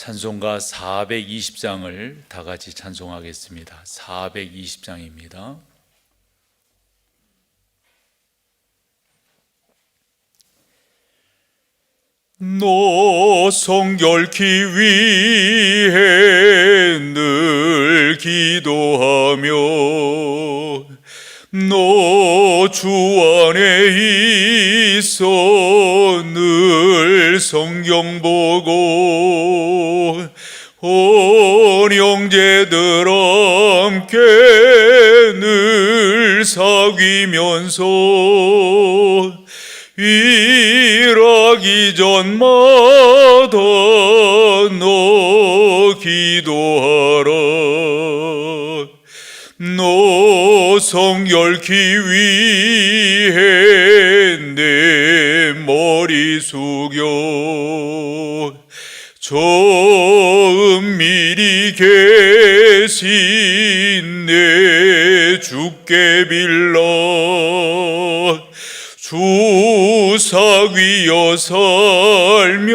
찬송가 420장을 다 같이 찬송하겠습니다. 420장입니다. 너 성결케 위해 늘 기도하며 너주 안에 있어 늘 성경 보고 온 형제들 함께 늘 사귀면서 일하기 전마다 너 기도하라. 너 성결케 위해 내 머리 숙여 저 은밀히 계신 내 주께 빌라 주 사귀어 살면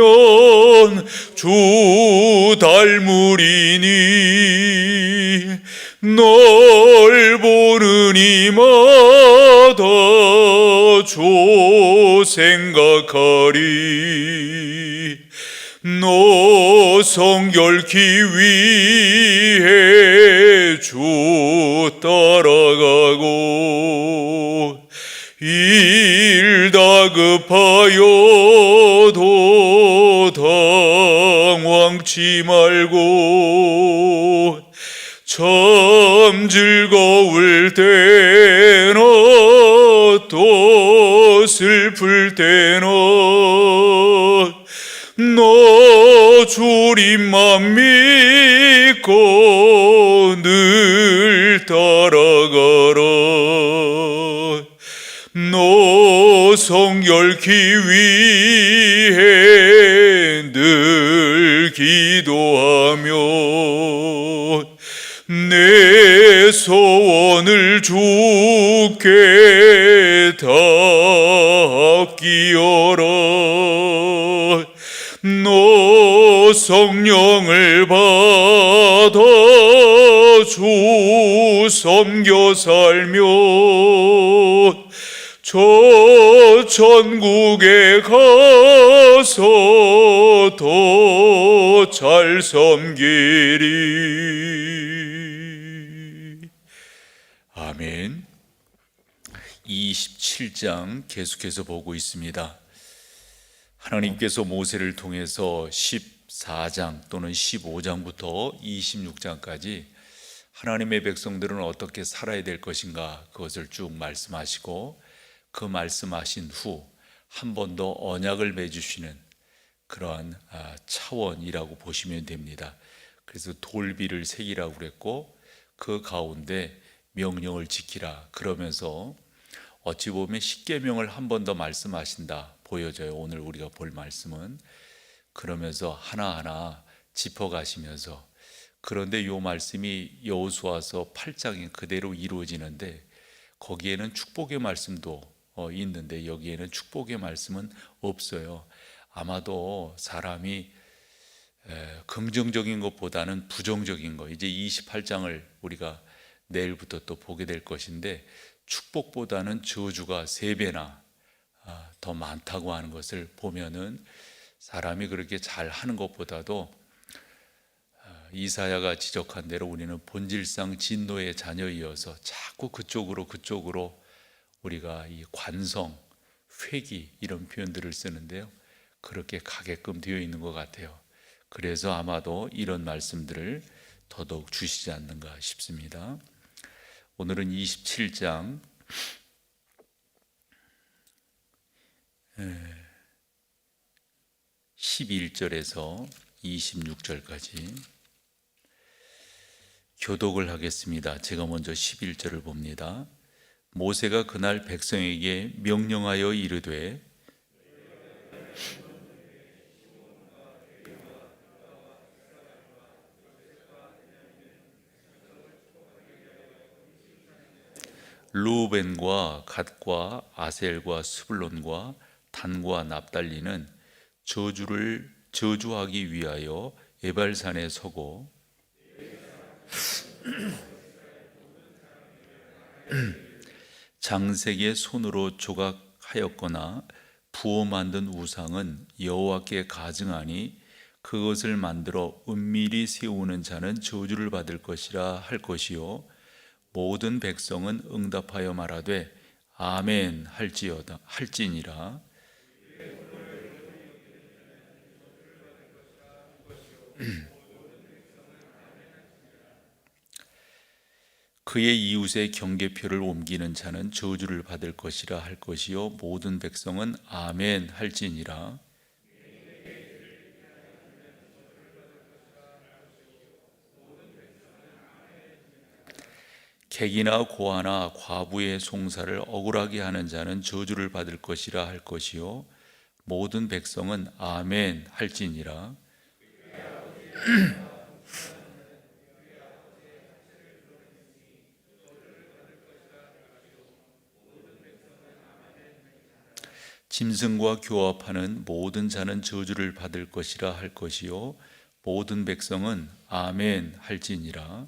주 닮으리니 널 보는 이마다 주 생각하리 너 성결케 위해 주 따라가고 일 다 급하여도 당황치 말고 참 즐거울 때나 또 슬플 때나 너 주님만 믿고 늘 따라가라. 너 성결케 위해 늘 기도하며 내 소원을 주께 다 끼어라 성령을 받아 주 섬겨 살며 저 천국에 가서 더 잘 섬기리 아멘. 27장 계속해서 보고 있습니다. 하나님께서 모세를 통해서 14장 또는 15장부터 26장까지 하나님의 백성들은 어떻게 살아야 될 것인가 그것을 쭉 말씀하시고 그 말씀하신 후 한 번 더 언약을 맺으시는 그러한 아, 차원이라고 보시면 됩니다. 그래서 돌비를 새기라고 그랬고 그 가운데 명령을 지키라 그러면서 어찌 보면 십계명을 한 번 더 말씀하신다 보여져요. 오늘 우리가 볼 말씀은 그러면서 하나하나 짚어 가시면서 그런데 요 말씀이 여호수아서 8장에 그대로 이루어지는데 거기에는 축복의 말씀도 어, 있는데 여기에는 축복의 말씀은 없어요. 아마도 사람이 에, 긍정적인 것보다는 부정적인 거 이제 28장을 우리가 내일부터 또 보게 될 것인데 축복보다는 저주가 세 배나 아, 더 많다고 하는 것을 보면은 사람이 그렇게 잘 하는 것보다도 이사야가 지적한 대로 우리는 본질상 진노의 자녀이어서 자꾸 그쪽으로 그쪽으로 우리가 이 관성, 회기 이런 표현들을 쓰는데요. 그렇게 가게끔 되어 있는 것 같아요. 그래서 아마도 이런 말씀들을 더더욱 주시지 않는가 싶습니다. 오늘은 27장 11절에서 26절까지 교독을 하겠습니다. 제가 먼저 11절을 봅니다. 모세가 그날 백성에게 명령하여 이르되 루벤과 갓과 아셀과 스불론과 단과 납달리는 저주를 저주하기 위하여 에발산에 서고 장색의 손으로 조각하였거나 부어 만든 우상은 여호와께 가증하니 그것을 만들어 은밀히 세우는 자는 저주를 받을 것이라 할 것이요. 모든 백성은 응답하여 말하되 아멘 할지어다 할지니라 그의 이웃의 경계표를 옮기는 자는 저주를 받을 것이라 할 것이요. 모든 백성은 아멘 할지니라. 객이나 고아나 과부의 송사를 억울하게 하는 자는 저주를 받을 것이라 할 것이요. 모든 백성은 아멘 할지니라 짐승과 교합하는 모든 자는 저주를 받을 것이라 할 것이요 모든 백성은 아멘 할지니라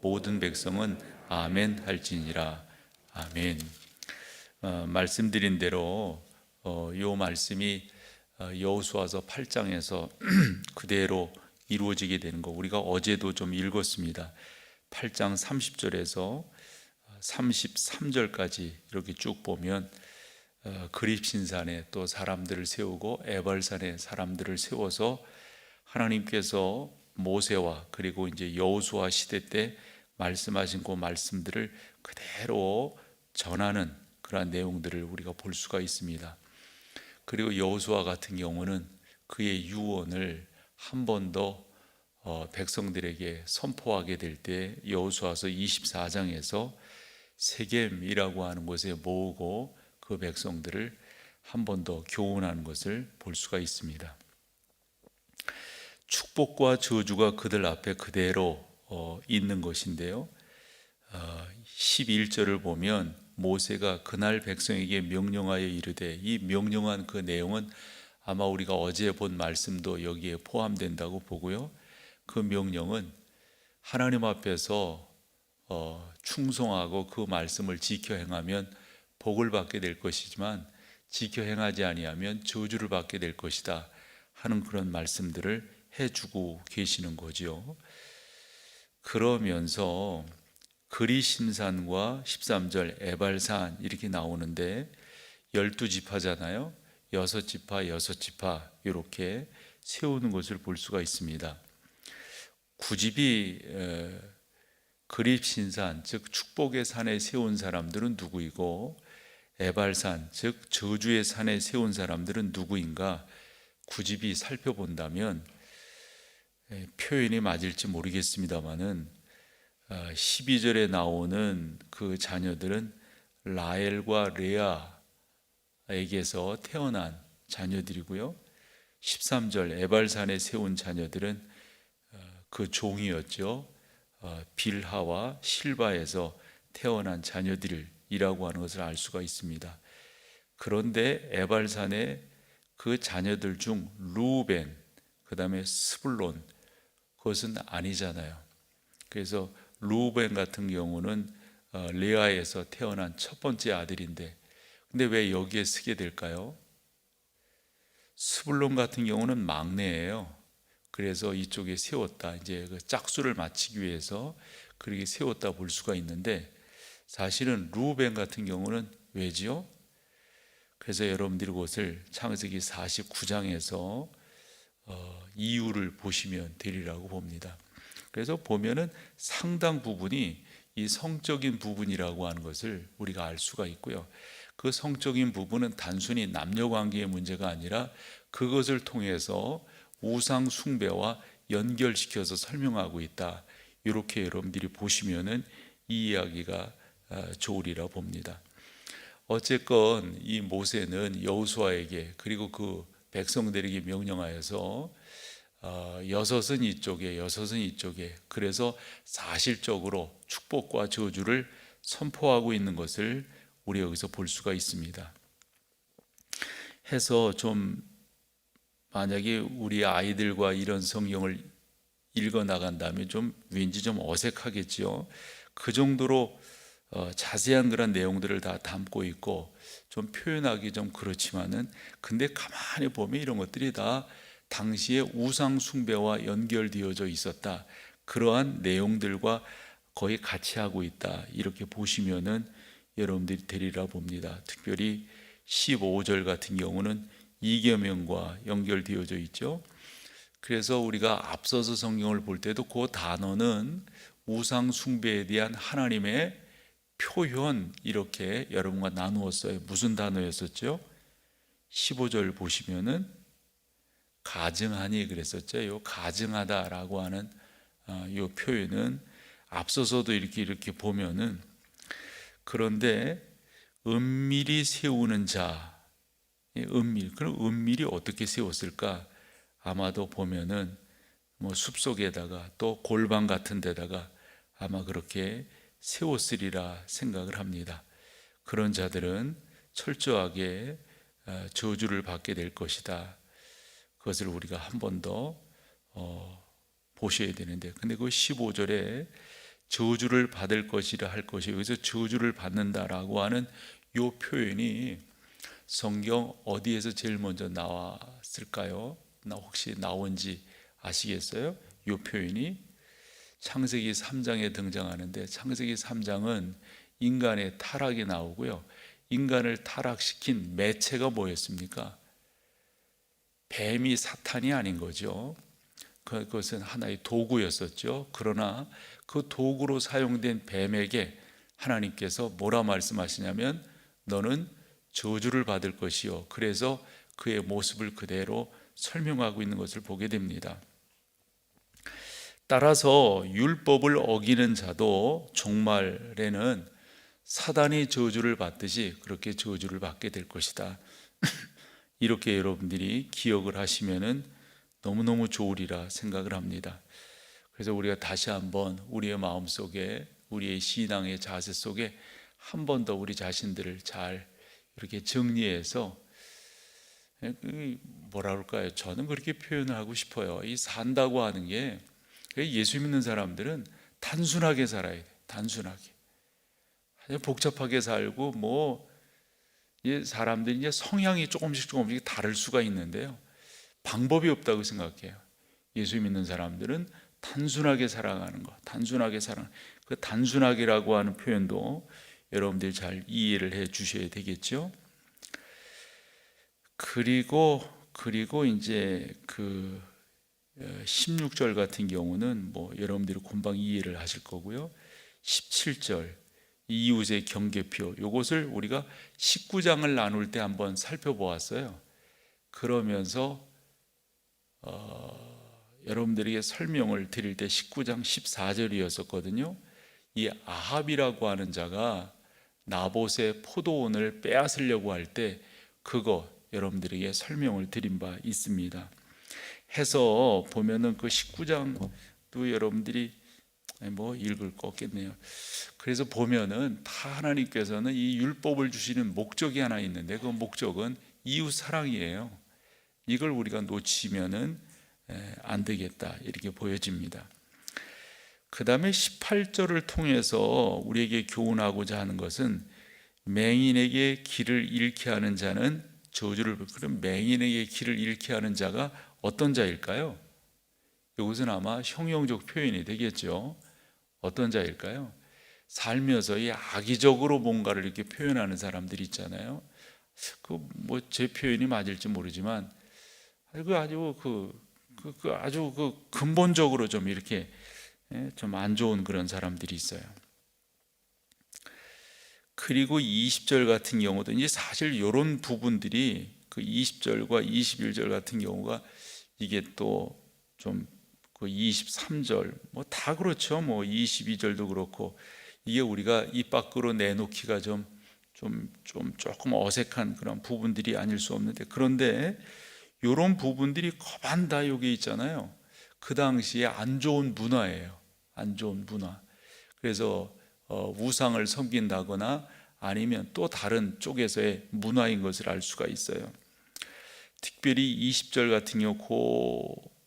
모든 백성은 아멘 할지니라 아멘 어, 말씀드린 대로 어, 요 말씀이 어, 여호수아서 8장에서 그대로 이루어지게 되는 거 우리가 어제도 좀 읽었습니다. 8장 30절에서 33절까지 이렇게 쭉 보면 어, 그립신산에 또 사람들을 세우고 에발산에 사람들을 세워서 하나님께서 모세와 그리고 이제 여호수아 시대 때 말씀하신 그 말씀들을 그대로 전하는 그러한 내용들을 우리가 볼 수가 있습니다. 그리고 여호수아 같은 경우는 그의 유언을 한 번더 어, 백성들에게 선포하게 될 때 여호수아서 24장에서 세겜이라고 하는 곳에 모으고 그 백성들을 한 번 더 교훈하는 것을 볼 수가 있습니다. 축복과 저주가 그들 앞에 그대로 어, 있는 것인데요. 어, 11절을 보면 모세가 그날 백성에게 명령하여 이르되 이 명령한 그 내용은 아마 우리가 어제 본 말씀도 여기에 포함된다고 보고요. 그 명령은 하나님 앞에서 어, 충성하고 그 말씀을 지켜 행하면 복을 받게 될 것이지만 지켜 행하지 아니하면 저주를 받게 될 것이다 하는 그런 말씀들을 해주고 계시는 거지요. 그러면서 그리심산과 13절 에발산 이렇게 나오는데 열두 지파잖아요. 여섯 지파, 여섯 지파 이렇게 세우는 것을 볼 수가 있습니다. 구집이 그립신산 즉 축복의 산에 세운 사람들은 누구이고 에발산 즉 저주의 산에 세운 사람들은 누구인가 구집이 살펴본다면 표현이 맞을지 모르겠습니다만은 12절에 나오는 그 자녀들은 라엘과 레아에게서 태어난 자녀들이고요. 13절 에발산에 세운 자녀들은 어, 그 종이었죠. 어, 빌하와 실바에서 태어난 자녀들이라고 하는 것을 알 수가 있습니다. 그런데 에발산의 그 자녀들 중 루벤, 그 다음에 스불론, 그것은 아니잖아요. 그래서 루벤 같은 경우는 어, 레아에서 태어난 첫 번째 아들인데, 근데 왜 여기에 쓰게 될까요? 스불론 같은 경우는 막내예요. 그래서 이쪽에 세웠다. 이제 그 짝수를 맞추기 위해서 그렇게 세웠다 볼 수가 있는데 사실은 루벤 같은 경우는 왜지요? 그래서 여러분들이 그것을 창세기 49장에서 어, 이유를 보시면 되리라고 봅니다. 그래서 보면은 상당 부분이 이 성적인 부분이라고 하는 것을 우리가 알 수가 있고요. 그 성적인 부분은 단순히 남녀 관계의 문제가 아니라 그것을 통해서 우상 숭배와 연결시켜서 설명하고 있다. 이렇게 여러분들이 보시면은 이 이야기가 아, 좋으리라 봅니다. 어쨌건 이 모세는 여호수아에게 그리고 그 백성들에게 명령하여서 어, 여섯은 이쪽에 여섯은 이쪽에 그래서 사실적으로 축복과 저주를 선포하고 있는 것을 우리 여기서 볼 수가 있습니다. 해서 좀 만약에 우리 아이들과 이런 성경을 읽어 나간다면 좀 왠지 좀 어색하겠지요. 그 정도로 어, 자세한 그런 내용들을 다 담고 있고 좀 표현하기 좀 그렇지만은 근데 가만히 보면 이런 것들이 다 당시의 우상 숭배와 연결되어져 있었다. 그러한 내용들과 거의 같이 하고 있다. 이렇게 보시면은 여러분들이 되리라 봅니다. 특별히 15절 같은 경우는 이계명과 연결되어져 있죠. 그래서 우리가 앞서서 성경을 볼 때도 그 단어는 우상 숭배에 대한 하나님의 표현 이렇게 여러분과 나누었어요. 무슨 단어였었죠? 15절 보시면은 가증하니 그랬었죠. 요 가증하다라고 하는 어, 요 표현은 앞서서도 이렇게 이렇게 보면은 그런데 은밀히 세우는 자, 은밀. 그럼 은밀히 어떻게 세웠을까? 아마도 보면은 뭐 숲속에다가 또 골방 같은 데다가 아마 그렇게 세웠으리라 생각을 합니다. 그런 자들은 철저하게 어, 저주를 받게 될 것이다. 그것을 우리가 한 번더 어, 보셔야 되는데, 근데 그 15절에 저주를 받을 것이라 할 것이 여기서 저주를 받는다라고 하는 요 표현이 성경 어디에서 제일 먼저 나왔을까요? 나 혹시 나온지 아시겠어요? 요 표현이 창세기 3장에 등장하는데 창세기 3장은 인간의 타락이 나오고요. 인간을 타락시킨 매체가 뭐였습니까? 뱀이 사탄이 아닌 거죠. 그것은 하나의 도구였었죠. 그러나 그 도구로 사용된 뱀에게 하나님께서 뭐라 말씀하시냐면 너는 저주를 받을 것이요. 그래서 그의 모습을 그대로 설명하고 있는 것을 보게 됩니다. 따라서 율법을 어기는 자도 종말에는 사단이 저주를 받듯이 그렇게 저주를 받게 될 것이다. 이렇게 여러분들이 기억을 하시면은 너무너무 좋으리라 생각을 합니다. 그래서 우리가 다시 한번 우리의 마음 속에 우리의 신앙의 자세 속에 한 번 더 우리 자신들을 잘 이렇게 정리해서 뭐라 그럴까요? 저는 그렇게 표현을 하고 싶어요. 이 산다고 하는 게 예수 믿는 사람들은 단순하게 살아야 돼. 단순하게. 복잡하게 살고 뭐 사람들이 이제 성향이 조금씩 조금씩 다를 수가 있는데요. 방법이 없다고 생각해요. 예수 믿는 사람들은 단순하게 살아가는 것, 단순하게 살아. 그 단순하게라고 하는 표현도 여러분들이 잘 이해를 해 주셔야 되겠죠. 그리고 그리고 이제 그 16절 같은 경우는 뭐 여러분들이 금방 이해를 하실 거고요. 17절 이웃의 경계표 요것을 우리가 19장을 나눌 때 한번 살펴보았어요. 그러면서 어, 여러분들에게 설명을 드릴 때 19장 14절이었었거든요. 이 아합이라고 하는 자가 나봇의 포도원을 빼앗으려고 할 때 그거 여러분들에게 설명을 드린 바 있습니다. 해서 보면은 그 19장도 여러분들이 뭐 읽을 거 없겠네요. 그래서 보면은 다 하나님께서는 이 율법을 주시는 목적이 하나 있는데 그 목적은 이웃 사랑이에요. 이걸 우리가 놓치면은 에, 안 되겠다 이렇게 보여집니다. 그 다음에 18절을 통해서 우리에게 교훈하고자 하는 것은 맹인에게 길을 잃게 하는 자는 저주를 받- 그럼 맹인에게 길을 잃게 하는 자가 어떤 자일까요? 이것은 아마 형용적 표현이 되겠죠. 어떤 자일까요? 살면서 이 악의적으로 뭔가를 이렇게 표현하는 사람들이 있잖아요. 그 뭐 제 표현이 맞을지 모르지만 그 아주 그, 그, 그 아주 그 근본적으로 좀 이렇게 예, 좀안 좋은 그런 사람들이 있어요. 그리고 20절 같은 경우도 이제 사실 이런 부분들이 그 20절과 21절 같은 경우가 이게 또좀 그 23절 뭐 다 그렇죠. 뭐 22절도 그렇고 이게 우리가 입 밖으로 내놓기가 좀 좀, 좀 조금 어색한 그런 부분들이 아닐 수 없는데 그런데 이런 부분들이 거반다 여기 있잖아요. 그 당시에 안 좋은 문화예요. 안 좋은 문화. 그래서 어, 우상을 섬긴다거나 아니면 또 다른 쪽에서의 문화인 것을 알 수가 있어요. 특별히 20절 같은 경우 그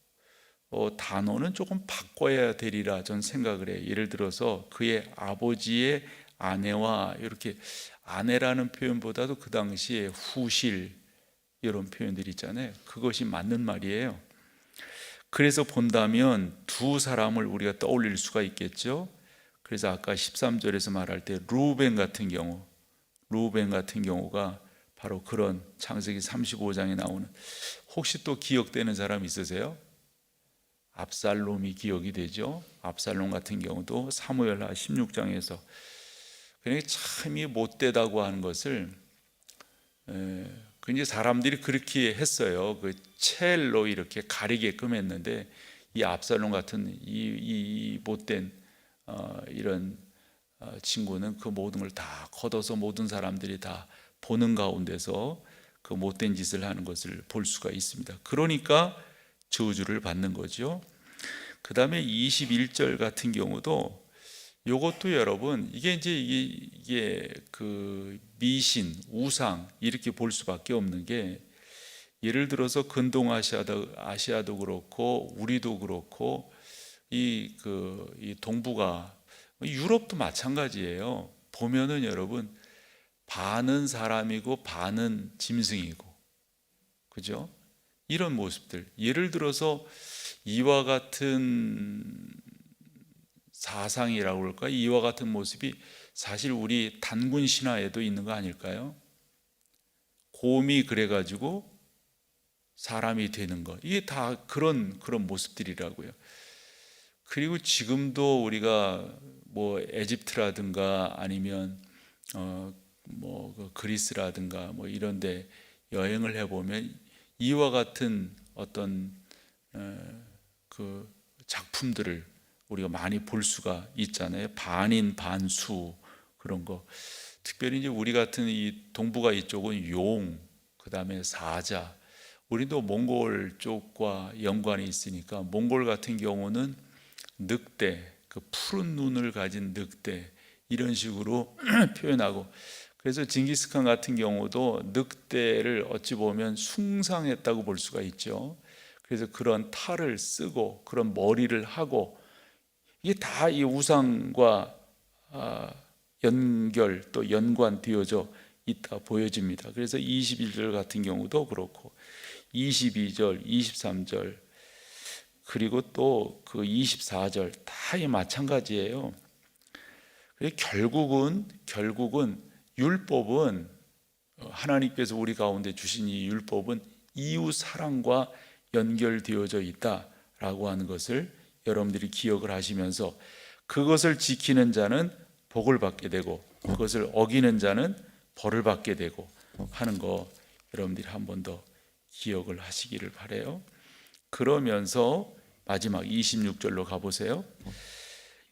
어, 단어는 조금 바꿔야 되리라 전 생각을 해요. 예를 들어서 그의 아버지의 아내와 이렇게 아내라는 표현보다도 그 당시에 후실 이런 표현들이 있잖아요. 그것이 맞는 말이에요. 그래서 본다면 두 사람을 우리가 떠올릴 수가 있겠죠. 그래서 아까 13절에서 말할 때 루벤 같은 경우, 루벤 같은 경우가 바로 그런 창세기 35장에 나오는 혹시 또 기억되는 사람 있으세요? 압살롬이 기억이 되죠. 압살롬 같은 경우도 사무엘하 16장에서 그냥 참이 못되다고 하는 것을 에, 그 이제 사람들이 그렇게 했어요. 그 첼로 이렇게 가리게끔 했는데 이 압살롬 같은 이, 이 못된 어, 이런 어, 친구는 그 모든 걸 다 걷어서 모든 사람들이 다 보는 가운데서 그 못된 짓을 하는 것을 볼 수가 있습니다. 그러니까 저주를 받는 거죠. 그 다음에 21절 같은 경우도 요것도 여러분 이게 이제 이게, 그 미신, 우상 이렇게 볼 수밖에 없는 게 예를 들어서 근동 아시아도 아시아도 그렇고 우리도 그렇고 이그 이 동북아 유럽도 마찬가지예요. 보면은 여러분 반은 사람이고 반은 짐승이고 그죠? 이런 모습들 예를 들어서 이와 같은 사상이라고 그럴까 이와 같은 모습이 사실 우리 단군 신화에도 있는 거 아닐까요? 곰이 그래가지고 사람이 되는 것 이게 다 그런 그런 모습들이라고요. 그리고 지금도 우리가 뭐 에집트라든가 아니면 어 뭐 그리스라든가 뭐 이런데 여행을 해보면 이와 같은 어떤 그 작품들을 우리가 많이 볼 수가 있잖아요. 반인 반수 그런 거. 특별히 이제 우리 같은 이 동북아 이쪽은 용, 그다음에 사자. 우리도 몽골 쪽과 연관이 있으니까 몽골 같은 경우는 늑대, 그 푸른 눈을 가진 늑대 이런 식으로 표현하고 그래서 징기스칸 같은 경우도 늑대를 어찌 보면 숭상했다고 볼 수가 있죠. 그래서 그런 탈을 쓰고 그런 머리를 하고 이게 다 이 우상과 아, 연결 또 연관되어져 있다 보여집니다. 그래서 21절 같은 경우도 그렇고 22절, 23절 그리고 또 그 24절 다 이 마찬가지예요. 결국은 결국은 율법은 하나님께서 우리 가운데 주신 이 율법은 이웃 사랑과 연결되어져 있다라고 하는 것을 여러분들이 기억을 하시면서 그것을 지키는 자는 복을 받게 되고 그것을 어기는 자는 벌을 받게 되고 하는 거 여러분들이 한 번 더 기억을 하시기를 바래요. 그러면서 마지막 26절로 가 보세요.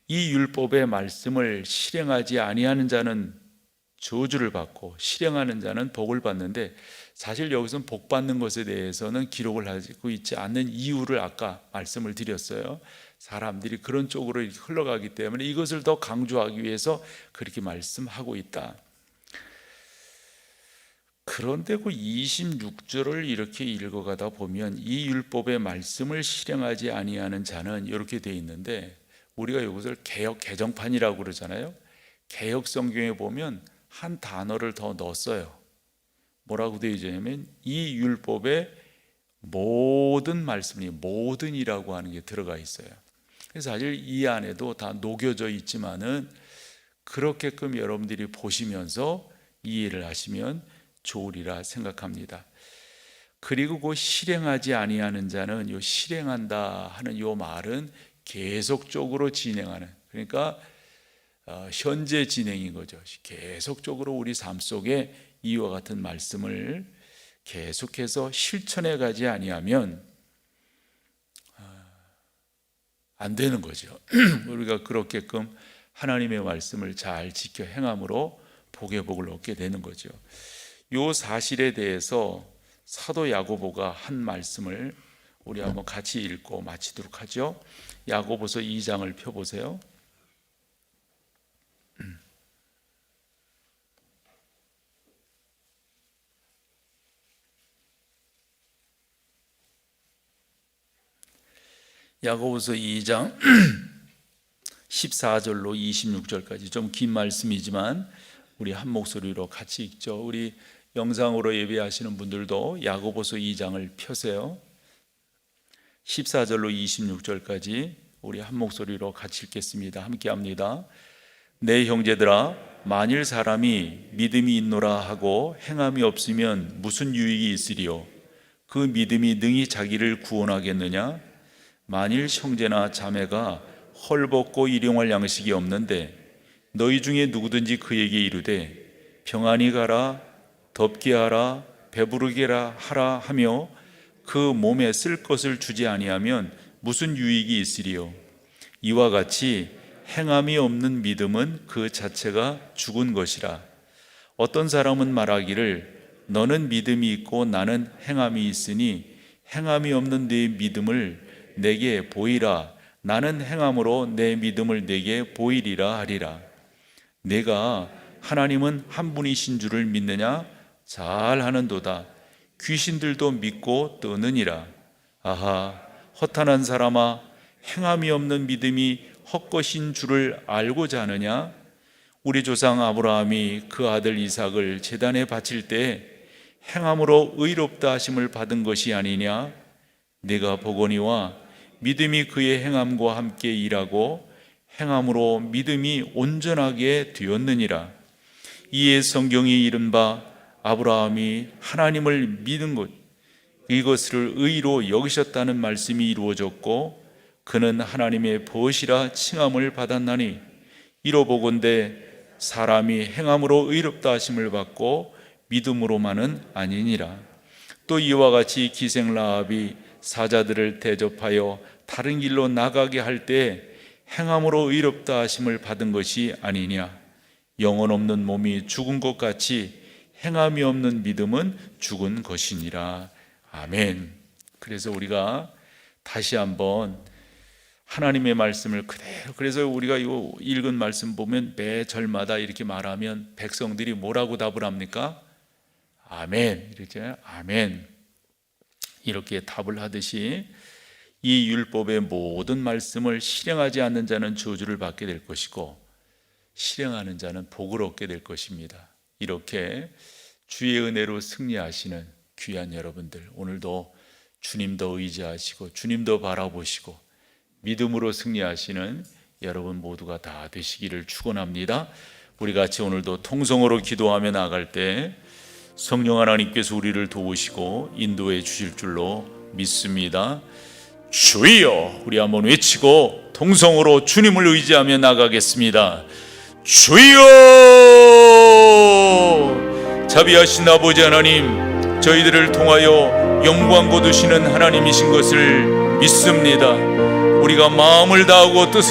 이 율법의 말씀을 실행하지 아니하는 자는 저주를 받고 실행하는 자는 복을 받는데 사실 여기서는 복 받는 것에 대해서는 기록을 하고 있지 않는 이유를 아까 말씀을 드렸어요. 사람들이 그런 쪽으로 흘러가기 때문에 이것을 더 강조하기 위해서 그렇게 말씀하고 있다. 그런데 그 26절을 이렇게 읽어가다 보면 이 율법의 말씀을 실행하지 아니하는 자는 이렇게 돼 있는데 우리가 이것을 개혁 개정판이라고 그러잖아요. 개혁 성경에 보면 한 단어를 더 넣었어요. 뭐라고 되어 있냐면 이 율법의 모든 말씀이 모든이라고 하는 게 들어가 있어요. 그래서 사실 이 안에도 다 녹여져 있지만은 그렇게끔 여러분들이 보시면서 이해를 하시면 좋으리라 생각합니다. 그리고 그 실행하지 아니하는 자는 요 실행한다 하는 요 말은 계속적으로 진행하는 그러니까 어, 현재 진행인 거죠. 계속적으로 우리 삶 속에 이와 같은 말씀을 계속해서 실천해 가지 아니하면 아, 안 되는 거죠. 우리가 그렇게끔 하나님의 말씀을 잘 지켜 행함으로 복의 복을 얻게 되는 거죠. 요 사실에 대해서 사도 야고보가 한 말씀을 우리 한번 같이 읽고 마치도록 하죠. 야고보서 2장을 펴 보세요. 야고보서 2장 14절로 26절까지 좀 긴 말씀이지만 우리 한 목소리로 같이 읽죠. 우리 영상으로 예배하시는 분들도 야고보서 2장을 펴세요. 14절로 26절까지 우리 한 목소리로 같이 읽겠습니다. 함께 합니다. 내 형제들아 만일 사람이 믿음이 있노라 하고 행함이 없으면 무슨 유익이 있으리요 그 믿음이 능히 자기를 구원하겠느냐 만일 형제나 자매가 헐벗고 일용할 양식이 없는데 너희 중에 누구든지 그에게 이르되 평안히 가라 덥게 하라 배부르게 하라 하며 그 몸에 쓸 것을 주지 아니하면 무슨 유익이 있으리요? 이와 같이 행함이 없는 믿음은 그 자체가 죽은 것이라. 어떤 사람은 말하기를 너는 믿음이 있고 나는 행함이 있으니 행함이 없는 내 믿음을 내게 보이라. 나는 행함으로 내 믿음을 내게 보이리라 하리라. 내가 하나님은 한 분이신 줄을 믿느냐? 잘 하는도다. 귀신들도 믿고 뜨느니라. 아하 허탄한 사람아 행함이 없는 믿음이 헛것인 줄을 알고자 하느냐? 우리 조상 아브라함이 그 아들 이삭을 제단에 바칠 때 행함으로 의롭다 하심을 받은 것이 아니냐? 내가 보거니와 믿음이 그의 행함과 함께 일하고 행함으로 믿음이 온전하게 되었느니라. 이에 성경이 이른바 아브라함이 하나님을 믿은 것 이것을 의로 여기셨다는 말씀이 이루어졌고 그는 하나님의 벗이라 칭함을 받았나니 이로 보건대 사람이 행함으로 의롭다 하심을 받고 믿음으로만은 아니니라. 또 이와 같이 기생 라합이 사자들을 대접하여 다른 길로 나가게 할 때 행함으로 의롭다 하심을 받은 것이 아니냐. 영혼 없는 몸이 죽은 것 같이 행함이 없는 믿음은 죽은 것이니라. 아멘. 그래서 우리가 다시 한번 하나님의 말씀을 그대로 그래서 우리가 이 읽은 말씀 보면 매 절마다 이렇게 말하면 백성들이 뭐라고 답을 합니까? 아멘. 이렇게 아멘 이렇게 답을 하듯이 이 율법의 모든 말씀을 실행하지 않는 자는 저주를 받게 될 것이고 실행하는 자는 복을 얻게 될 것입니다. 이렇게 주의 은혜로 승리하시는 귀한 여러분들 오늘도 주님도 의지하시고 주님도 바라보시고 믿음으로 승리하시는 여러분 모두가 다 되시기를 축원합니다. 우리 같이 오늘도 통성으로 기도하며 나갈 때 성령 하나님께서 우리를 도우시고 인도해 주실 줄로 믿습니다. 주여 우리 한번 외치고 동성으로 주님을 의지하며 나가겠습니다. 주여 자비하신 아버지 하나님 저희들을 통하여 영광 거두시는 하나님이신 것을 믿습니다. 우리가 마음을 다하고 뜻을